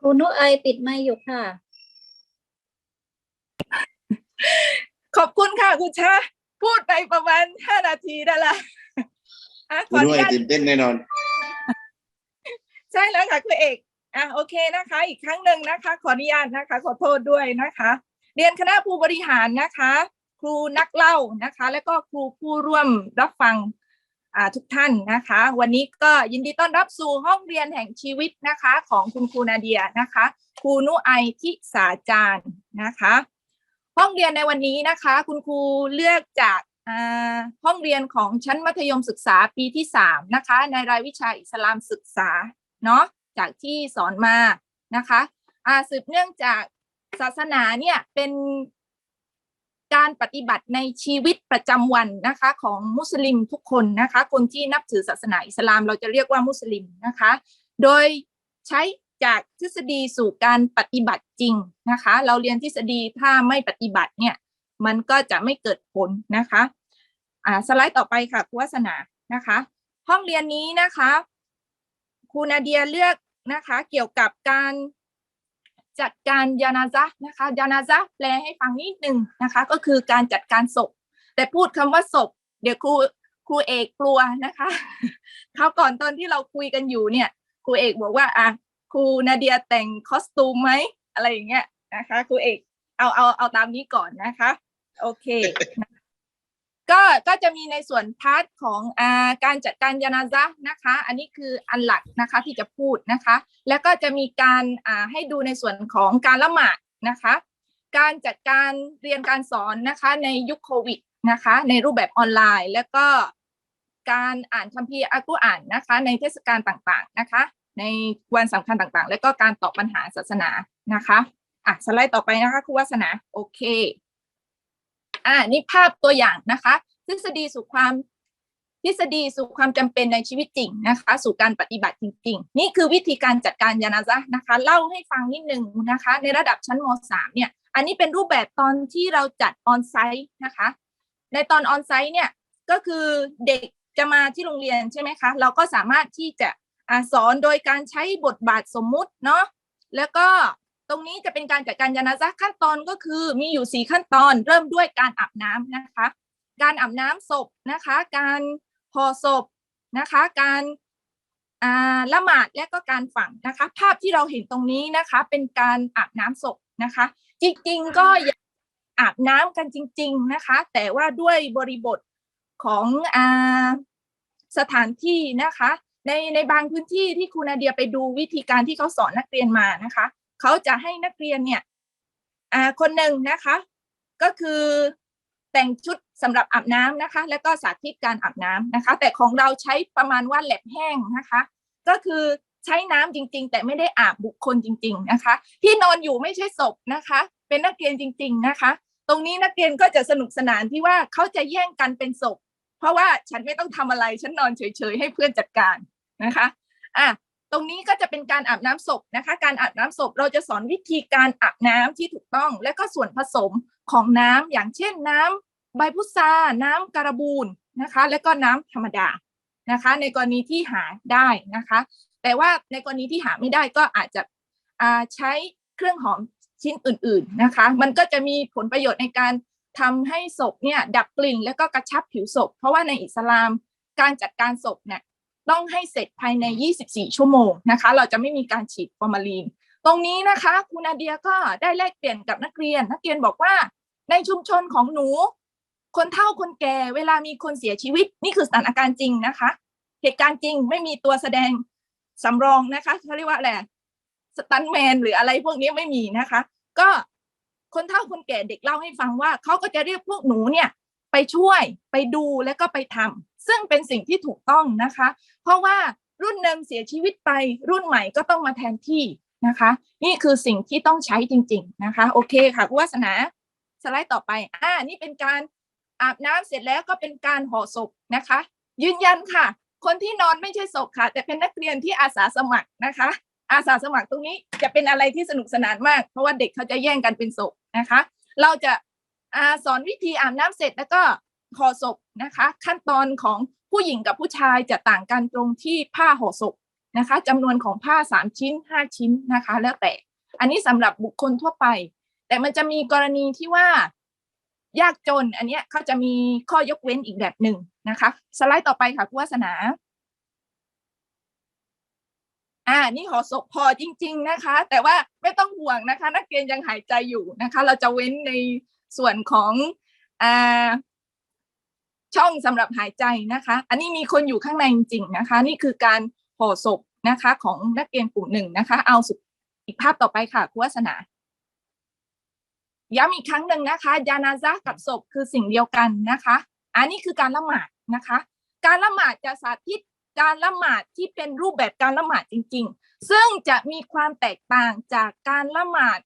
ครูนุไอปิดไมค์อยู่ค่ะ ขอบคุณค่ะคุณชาพูดไปประมาณห้านาทีได้ละอะขคุอณอนุด้วยญาต ตื่นเต้นแน่นอน ใช่แล้วค่ะคุณเอกอะโอเคนะคะ อีกครั้งหนึ่งนะคะ ขออนุญาตนะคะ ขอโทษด้วยนะคะ เรียนคณะผู้บริหารนะคะ ครูนักเล่านะคะ และก็ครูผู้ร่วมรับฟังอ่า ทุกท่านนะคะ วันนี้ก็ยินดีต้อนรับสู่ห้องเรียนแห่งชีวิตนะคะ ของคุณครูนาเดียนะคะครูนุไอทิสาจารย์นะคะ ห้องเรียนในวันนี้นะคะ คุณครูเลือกจากห้องเรียนของชั้นมัธยมศึกษาปีที่สามนะคะในรายวิชาอิสลามศึกษาเนาะจากที่สอนมานะคะอ่าสืบเนื่องจากศาสนาเนี่ยเป็น การปฏิบัติในชีวิตประจำวันนะคะของมุสลิมทุกคนนะคะ คนที่นับถือศาสนาอิสลามเราจะเรียกว่ามุสลิมนะคะ โดยใช้จากทฤษฎีสู่การปฏิบัติจริงนะคะ เราเรียนทฤษฎีถ้าไม่ปฏิบัติเนี่ยมันก็จะไม่เกิดผลนะคะอ่าสไลด์ต่อไปค่ะครูวัสนานะคะ ห้องเรียนนี้นะคะครูนาเดียเลือกนะคะ เกี่ยวกับการ จัดการยานาซะนะคะยานาซะแปลให้ฟังนิดหนึ่งนะคะ ก็คือการจัดการศพ แต่พูดคำว่าศพ เดี๋ยวครูครูเอกกลัวนะคะคราวก่อนตอนที่เราคุยกันอยู่เนี่ย ครูเอกบอกว่าอะครูนาเดียแต่งคอสตูมไหมอะไรอย่างเงี้ยนะคะครูเอกเอาเอาเอาตามนี้ก่อนนะคะ โอเค ก็ก็จะมีในส่วนพาร์ทของอาการจัดการยานาซะนะคะ อันนี้คืออันหลักนะคะที่จะพูดนะคะ แล้วก็จะมีการอ่าให้ดูในส่วนของการละหมาดนะคะ การจัดการเรียนการสอนนะคะในยุคโควิดนะคะ ในรูปแบบออนไลน์ แล้วก็การอ่านคัมภีร์อัลกุรอานนะคะ ในเทศกาลต่างๆนะคะ ในวันสำคัญต่างๆ แล้วก็การตอบปัญหาศาสนานะคะอะสไลด์ต่อไปนะคะครูวัสนาโอเคอ่านี่ภาพตัวอย่างนะคะ ทฤษฎีสู่ความทฤษฎีสู่ความจำเป็นในชีวิตจริงนะคะ สู่การปฏิบัติจริง ๆ นี่คือวิธีการจัดการยานาซะนะคะ เล่าให้ฟังนิดนึงนะคะ ในระดับชั้นม .3 เนี่ย อันนี้เป็นรูปแบบตอนที่เราจัดออนไซต์นะคะ ในตอนออนไซต์เนี่ยก็คือเด็กจะมาที่โรงเรียนใช่ไหมคะ เราก็สามารถที่จะอสอนโดยการใช้บทบาทสมมุติเนาะแล้วก็ตรงนี้จะเป็นการจัดการยานาซะขั้นตอนก็คือมีอยู่สี่ขั้นตอนเริ่มด้วยการอาบน้ำนะคะ การอาบน้ำศพนะคะ การห่อศพนะคะ การาละหมาดและก็การฝังนะคะ ภาพที่เราเห็นตรงนี้นะคะ เป็นการอาบน้ำศพนะคะ จริงๆก็อยากอาบน้ำกันจริง ๆนะคะ แต่ว่าด้วยบริบทของอสถานที่นะคะ ในในบางพื้นที่ที่ครูนาเดียไปดูวิธีการที่เขาสอนนักเรียนมานะคะ เขาจะให้นักเรียนเนี่ยคนหนึ่งนะคะ ก็คือ แต่งชุดสำหรับอาบน้ำนะคะ แล้วก็สาธิตการอาบน้ำนะคะ แต่ของเราใช้ประมาณว่าแลบแห้งนะคะ ก็คือใช้น้ำจริง ๆ แต่ไม่ได้อาบบุคคลจริง ๆนะคะ ที่นอนอยู่ไม่ใช่ศพนะคะ เป็นนักเรียนจริง ๆนะคะ ตรงนี้นักเรียนก็จะสนุกสนานที่ว่าเขาจะแย่งกันเป็นศพ เพราะว่าฉันไม่ต้องทำอะไรฉันนอนเฉยๆให้เพื่อนจัดการนะคะอะ ตรงนี้ก็จะเป็นการอาบน้ำศพนะคะ การอาบน้ำศพเราจะสอนวิธีการอาบน้ำที่ถูกต้อง และก็ส่วนผสมของน้ำอย่างเช่นน้ำใบพุทราน้ำการบูนนะคะ และก็น้ำธรรมดานะคะ ในกรณีที่หาได้นะคะ แต่ว่าในกรณีที่หาไม่ได้ก็อาจจะใช้เครื่องหอมชิ้นอื่น ๆนะคะ มันก็จะมีผลประโยชน์ในการทำให้ศพเนี่ยดับกลิ่น และก็กระชับผิวศพ เพราะว่าในอิสลามการจัดการศพเนี่ย ต้องให้เสร็จภายใน 24 ชั่วโมงนะคะ เราจะไม่มีการฉีดฟอร์มาลีน ตรงนี้นะคะ คุณนาเดียก็ได้แลกเปลี่ยนกับนักเรียน นักเรียนบอกว่าในชุมชนของหนู คนเฒ่าคนแก่เวลามีคนเสียชีวิต นี่คือสถานการณ์จริงนะคะ เหตุการณ์จริงไม่มีตัวแสดงสำรองนะคะเขาเรียกว่าอะไรสตันแมนหรืออะไรพวกนี้ไม่มีนะคะ ก็คนเฒ่าคนแก่เด็กเล่าให้ฟังว่าเขาก็จะเรียกพวกหนูเนี่ยไปช่วยไปดูแล้วก็ไปทำ ซึ่งเป็นสิ่งที่ถูกต้องนะคะ เพราะว่ารุ่นหนึ่งเสียชีวิตไป รุ่นใหม่ก็ต้องมาแทนที่นะคะ นี่คือสิ่งที่ต้องใช้จริง ๆนะคะ โอเคค่ะคุณวาสนาสไลด์ต่อไปอ่านี่เป็นการอาบน้ำเสร็จแล้วก็เป็นการห่อศพนะคะ ยืนยันค่ะ คนที่นอนไม่ใช่ศพค่ะ แต่เป็นนักเรียนที่อาสาสมัครนะคะ อาสาสมัครตรงนี้จะเป็นอะไรที่สนุกสนานมาก เพราะว่าเด็กเขาจะแย่งกันเป็นศพนะคะ เราจะอาสอนวิธีอาบน้ำเสร็จแล้วก็ ห่อศพนะคะ ขั้นตอนของผู้หญิงกับผู้ชายจะต่างกันตรงที่ผ้าห่อศพนะคะจำนวนของผ้าสามชิ้นห้าชิ้นนะคะ แล้วแต่ อันนี้สำหรับบุคคลทั่วไป แต่มันจะมีกรณีที่ว่ายากจน อันเนี้ยเขาจะมีข้อยกเว้นอีกแบบหนึ่งนะคะ สไลด์ต่อไปค่ะคุณวาสนาอ่านี่ห่อศพพอจริง ๆนะคะ แต่ว่าไม่ต้องห่วงนะคะ นักเรียนยังหายใจอยู่นะคะ เราจะเว้นในส่วนของอ่า ช่องสำหรับหายใจนะคะ อันนี้มีคนอยู่ข้างในจริงๆนะคะ นี่คือการห่อศพนะคะ ของนักเรียนกลุ่มหนึ่งนะคะ เอาสุดอีกภาพต่อไปค่ะคุณวาสนาย้ำอีกครั้งหนึ่งนะคะยานาซะกับศพคือสิ่งเดียวกันนะคะ อันนี้คือการละหมาดนะคะ การละหมาดจะสาธิตการละหมาดที่เป็นรูปแบบการละหมาดจริง ๆ ซึ่งจะมีความแตกต่างจากการละหมาด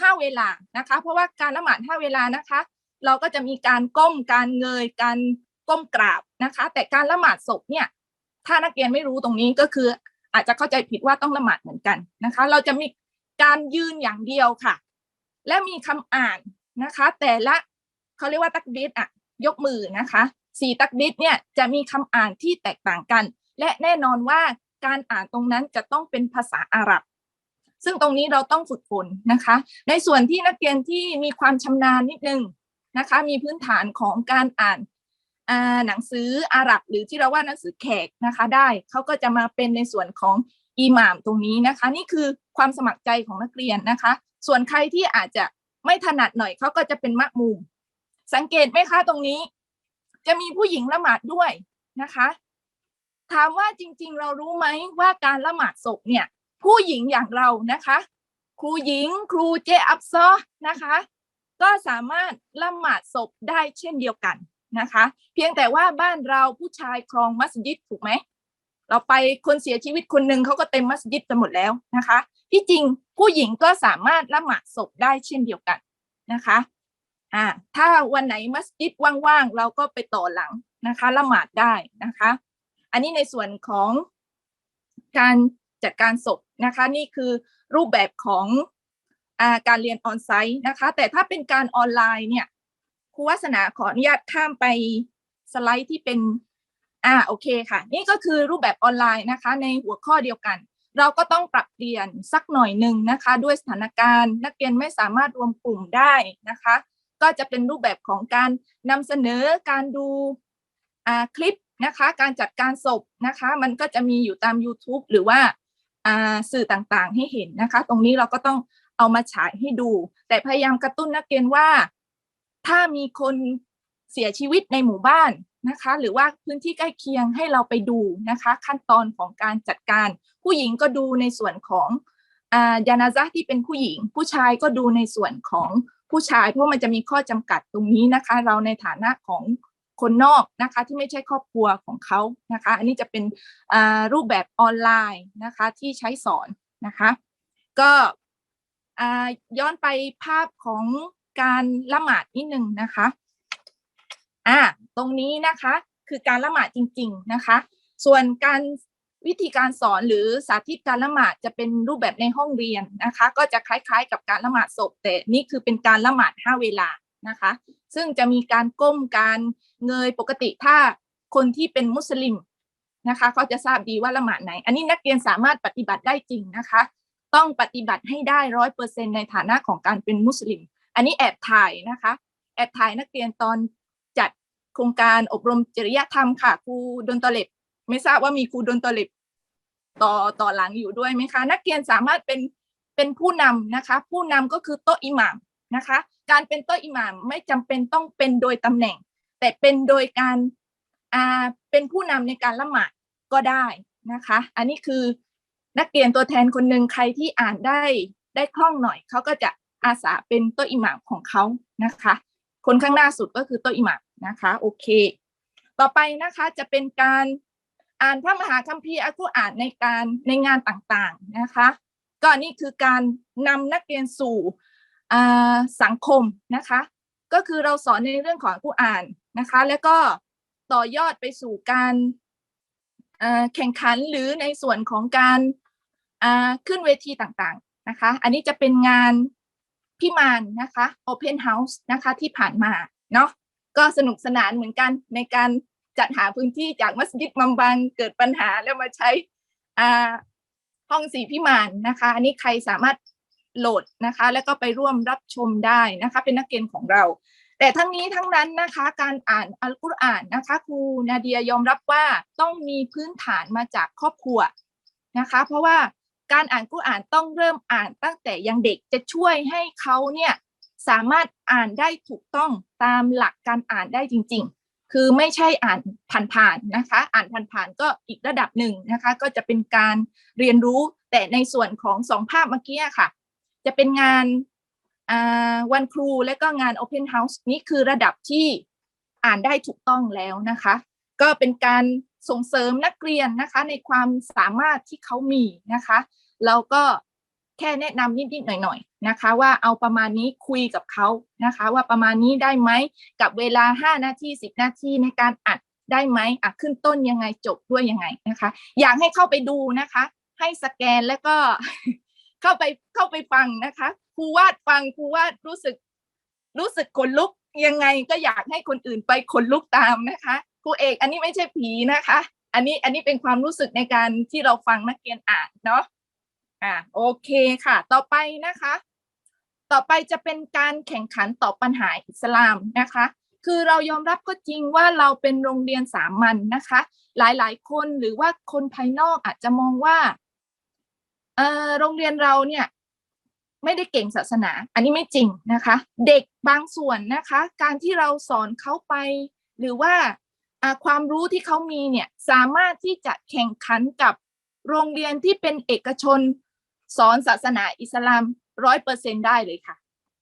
ห้าเวลานะคะ เพราะว่าการละหมาดห้าเวลานะคะ เราก็จะมีการก้มการเงยการ ก้มกราบนะคะ แต่การละหมาดศพเนี่ยถ้านักเรียนไม่รู้ตรงนี้ก็คือ อาจจะเข้าใจผิดว่าต้องละหมาดเหมือนกันนะคะ เราจะมีการยืนอย่างเดียวค่ะ และมีคำอ่านนะคะ แต่ละเขาเรียกว่าตักบิดอะยกมือนะคะสี่ตักบิดเนี่ยจะมีคำอ่านที่แตกต่างกัน และแน่นอนว่าการอ่านตรงนั้นจะต้องเป็นภาษาอาหรับ ซึ่งตรงนี้เราต้องฝึกฝนนะคะ ในส่วนที่นักเรียนที่มีความชำนาญนิดนึงนะคะ มีพื้นฐานของการอ่าน หนังสืออาหรับหรือที่เราว่าหนังสือแขกนะคะได้เขาก็จะมาเป็นในส่วนของอิหม่ามตรงนี้นะคะ นี่คือความสมัครใจของนักเรียนนะคะ ส่วนใครที่อาจจะไม่ถนัดหน่อยเขาก็จะเป็นมะมุม สังเกตไหมคะตรงนี้ จะมีผู้หญิงละหมาดด้วยนะคะ ถามว่าจริงๆ เรารู้ไหมว่าการละหมาดศพเนี่ย ผู้หญิงอย่างเรานะคะ ครูหญิง ครูเจอับซอนะคะ ก็สามารถละหมาดศพได้เช่นเดียวกัน นะคะ เพียงแต่ว่าบ้านเราผู้ชายครองมัสยิดถูกไหมเราไปคนเสียชีวิตคนหนึ่งเขาก็เต็มมัสยิดกันหมดแล้วนะคะ ที่จริงผู้หญิงก็สามารถละหมาดศพได้เช่นเดียวกันนะคะอ่าถ้าวันไหนมัสยิดว่างๆเราก็ไปต่อหลังนะคะละหมาดได้นะคะ อันนี้ในส่วนของการจัดการศพนะคะ นี่คือรูปแบบของอาการเรียนออนไซต์นะคะ แต่ถ้าเป็นการออนไลน์เนี่ย ครูวัสนาขออนุญาตข้ามไปสไลด์ที่เป็นอ่าโอเคค่ะ นี่ก็คือรูปแบบออนไลน์นะคะ ในหัวข้อเดียวกัน เราก็ต้องปรับเปลี่ยนสักหน่อยหนึ่งนะคะ ด้วยสถานการณ์ นักเรียนไม่สามารถรวมกลุ่มได้นะคะ ก็จะเป็นรูปแบบของการนำเสนอการดูอ่าคลิปนะคะ การจัดการศพนะคะ มันก็จะมีอยู่ตาม YouTube หรือว่าอ่าสื่อต่างๆให้เห็นนะคะ ตรงนี้เราก็ต้องเอามาฉายให้ดู แต่พยายามกระตุ้นนักเรียนว่า ถ้ามีคนเสียชีวิตในหมู่บ้านนะคะ หรือว่าพื้นที่ใกล้เคียงให้เราไปดูนะคะ ขั้นตอนของการจัดการ ผู้หญิงก็ดูในส่วนของอายานาซะที่เป็นผู้หญิง ผู้ชายก็ดูในส่วนของผู้ชายเพราะมันจะมีข้อจำกัดตรงนี้นะคะ เราในฐานะของคนนอกนะคะที่ไม่ใช่ครอบครัวของเขานะคะ อันนี้จะเป็นรูปแบบออนไลน์นะคะที่ใช้สอนนะคะ ก็ย้อนไปภาพของ การละหมาดนิดนึงนะคะอ่าตรงนี้นะคะคือการละหมาดจริง ๆนะคะ ส่วนการวิธีการสอนหรือสาธิตการละหมาดจะเป็นรูปแบบในห้องเรียนนะคะ ก็จะคล้ายๆ กับการละหมาดศพแต่นี่คือเป็นการละหมาดห้าเวลานะคะ ซึ่งจะมีการก้มการเงยปกติถ้าคนที่เป็นมุสลิมนะคะก็จะทราบดีว่าละหมาดไหน อันนี้นักเรียนสามารถปฏิบัติได้จริงนะคะ ต้องปฏิบัติให้ได้ร้อยเปอร์เซ็นในฐานะของการเป็นมุสลิม อันนี้แอบถ่ายนะคะ แอบถ่ายนักเรียนตอนจัดโครงการอบรมจริยธรรมค่ะครูดนตเล็บไม่ทราบว่ามีครูดนตเล็บต่อต่อหลังอยู่ด้วยไหมคะ นักเรียนสามารถเป็นเป็นผู้นำนะคะ ผู้นำก็คือโต๊ะอิหม่ามนะคะ การเป็นโต๊ะอิหม่ามไม่จำเป็นต้องเป็นโดยตำแหน่ง แต่เป็นโดยการอ่าเป็นผู้นำในการละหมาดก็ได้นะคะ อันนี้คือนักเรียนตัวแทนคนหนึ่งใครที่อ่านได้ได้คล่องหน่อยเขาก็จะ อาสาเป็นโต๊ะอิหมามของเขานะคะ คนข้างหน้าสุดก็คือโต๊ะอิหมามนะคะโอเค ต่อไปนะคะจะเป็นการอ่านพระมหาคัมภีร์อัลกุรอานในการในงานต่างๆนะคะ ก็นี่คือการนำนักเรียนสู่อ่าสังคมนะคะ ก็คือเราสอนในเรื่องของอัลกุรอานนะคะ แล้วก็ต่อยอดไปสู่การแข่งขันหรือในส่วนของการอ่าขึ้นเวทีต่างๆนะคะ อันนี้จะเป็นงาน พิมานนะคะ Open House นะคะที่ผ่านมาเนาะก็สนุกสนานเหมือนกันในการจัดหาพื้นที่จากมัสยิดมัมบังเกิดปัญหาแล้วมาใช้อ่าห้องสีพิมานนะคะ อันนี้ใครสามารถโหลดนะคะ แล้วก็ไปร่วมรับชมได้นะคะ เป็นนักเรียนของเรา แต่ทั้งนี้ทั้งนั้นนะคะ การอ่านอัลกุรอานนะคะครูนาเดียยอมรับว่าต้องมีพื้นฐานมาจากครอบครัวนะคะ เพราะว่า การอ่านกุรอานต้องเริ่มอ่านตั้งแต่ยังเด็กจะช่วยให้เขาเนี่ยสามารถอ่านได้ถูกต้องตามหลักการอ่านได้จริง ๆ คือไม่ใช่อ่านผ่านๆนะคะ อ่านผ่านๆก็อีกระดับหนึ่งนะคะ ก็จะเป็นการเรียนรู้แต่ในส่วนของสองภาพเมื่อกี้ค่ะ จะเป็นงานวันครูและก็งาน Open House นี่คือระดับที่อ่านได้ถูกต้องแล้วนะคะ ก็เป็นการ ส่งเสริมนักเรียนนะคะ ในความสามารถที่เขามีนะคะแล้วก็แค่แนะนำนิดๆหน่อยๆนะคะ ว่าเอาประมาณนี้คุยกับเขานะคะ ว่าประมาณนี้ได้ไหมกับเวลา 5 นาที10 นาทีในการอัดได้ไหมอะขึ้นต้นยังไงจบด้วยยังไงนะคะ อยากให้เข้าไปดูนะคะ ให้สแกนแล้วก็เข้าไปเข้าไปฟังนะคะครูวาดฟังครูวาดรู้สึกรู้สึกขนลุกยังไงก็อยากให้คนอื่นไปขนลุกตามนะคะ ครูเอก อันนี้ไม่ใช่ผีนะคะ อันนี้อันนี้เป็นความรู้สึกในการที่เราฟังนักเรียนอ่านเนาะอ่าโอเคค่ะ ต่อไปนะคะ ต่อไปจะเป็นการแข่งขันตอบปัญหาอิสลามนะคะ คือเรายอมรับก็จริงว่าเราเป็นโรงเรียนสามัญนนะคะ หลายๆ คนหรือว่าคนภายนอกอาจจะมองว่าเออโรงเรียนเราเนี่ยไม่ได้เก่งศาสนา อันนี้ไม่จริงนะคะ เด็กบางส่วนนะคะ การที่เราสอนเขาไป หรือว่า ความรู้ที่เขามีเนี่ยสามารถที่จะแข่งขันกับโรงเรียนที่เป็นเอกชนสอนศาสนาอิสลามร้อยเปอร์เซ็นได้เลยค่ะ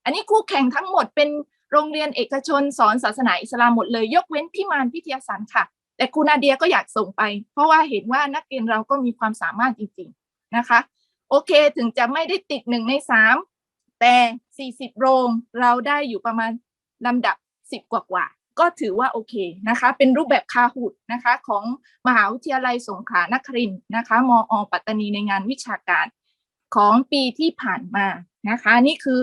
อันนี้คู่แข่งทั้งหมดเป็นโรงเรียนเอกชนสอนศาสนาอิสลามหมดเลยยกเว้นพิมานพิทยาสันค่ะ แต่ครูนาเดียก็อยากส่งไป เพราะว่าเห็นว่านักเรียนเราก็มีความสามารถจริงๆนะคะ โอเคถึงจะไม่ได้ติดหนึ่งในสามแต่สี่สิบโรงเราได้อยู่ประมาณลำดับสิบกว่ากว่า ก็ถือว่าโอเคนะคะ เป็นรูปแบบคาหุดนะคะของมหาวิทยาลัยสงขลานครินทร์นะคะมอปัตตานีในงานวิชาการของปีที่ผ่านมานะคะ นี่คือ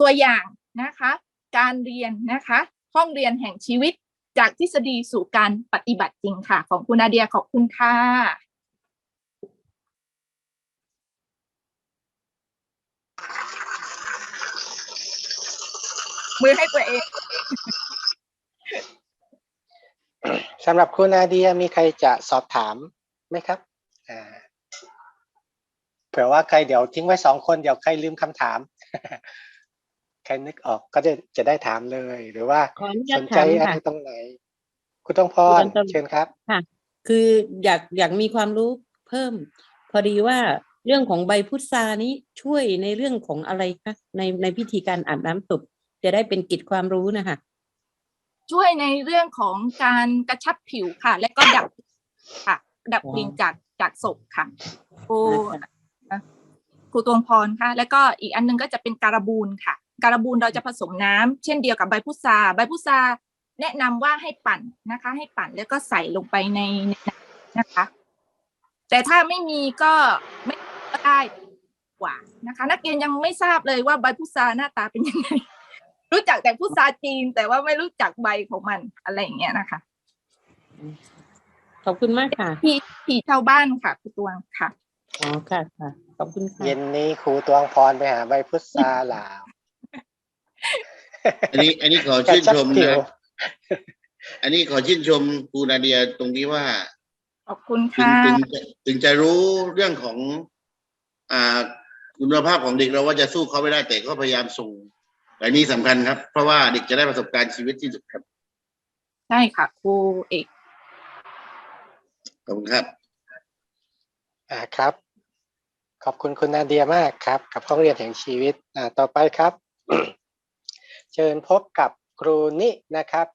ตัวอย่างนะคะ การเรียนนะคะ ห้องเรียนแห่งชีวิตจากทฤษฎีสู่การปฏิบัติจริงค่ะ ของคุณนาเดียขอบคุณค่ะมือให้ตัวเอง สำหรับคุณนาเดียมีใครจะสอบถามไหมครับอ่าเผื่อว่าใครเดี๋ยวทิ้งไว้สองคนเดี๋ยวใครลืมคำถาม ใครนึกออกก็จะจะได้ถามเลย หรือว่าขออนุสญาตนใจถามอะไรค่ะตรงไหน คุณต้องพคุรณต้องเชิญครับคืออยากอยากมีความรู้เพิ่ม พอดีว่าเรื่องของใบพุทรานี้ช่วยในเรื่องของอะไรคะในในพิธีการอาบน้ำศพจะได้เป็นกิจความรู้นะคะ ช่วยในเรื่องของการกระชับผิวค่ะ และก็ดับค่ะ ดับกลิ่นจากจากศพค่ะครูครูตวงพรค่ะ แล้วก็อีกอันหนึงก็จะเป็นการบูนค่ะ การบูนเราจะผสมน้ำเช่นเดียวกับใบพุทราใบพุทราแนะนำว่าให้ปั่นนะคะ ให้ปั่นแล้วก็ใส่ลงไปในนน้ำนะคะ แต่ถ้าไม่มีก็ไม่ก็ได้กว่านะคะ นักเรียนยังไม่ทราบเลยว่าใบพุทราหน้าตาเป็นยังไง รู้จักแต่พุทราจีน แต่ว่าไม่รู้จักใบของมันอะไรอย่างเงี้ยนะคะ ขอบคุณมากค่ะที่ที่ชาวบ้านค่ะคุณตวงค่ะอ๋อค่ะค่ะขอบคุณค่ะเย็นนี้ครูตวงพรไปหาใบพุทราลาวอันนี้ อันนี้ขอกระชื่นชับชมผิวนะอันนี้ขอชื่นชมครูนาเดียตรงที่ว่าขอบคุณถึงค่ะถึงจะถึงจะรู้เรื่องของ อ่าคุณภาพของเด็กเราว่าจะสู้เขาไม่ได้แต่ก็พยายามส่ง อันนี้สำคัญครับ เพราะว่าเด็กจะได้ประสบการณ์ชีวิตที่สุดครับใช่ค่ะครูเอกขอบคุณครับ อ่าครับ ขอบคุณคุณนาเดียมากครับ กับห้องเรียนแห่งชีวิตอ่าต่อไปครับ เชิญพบกับครูนินะครับ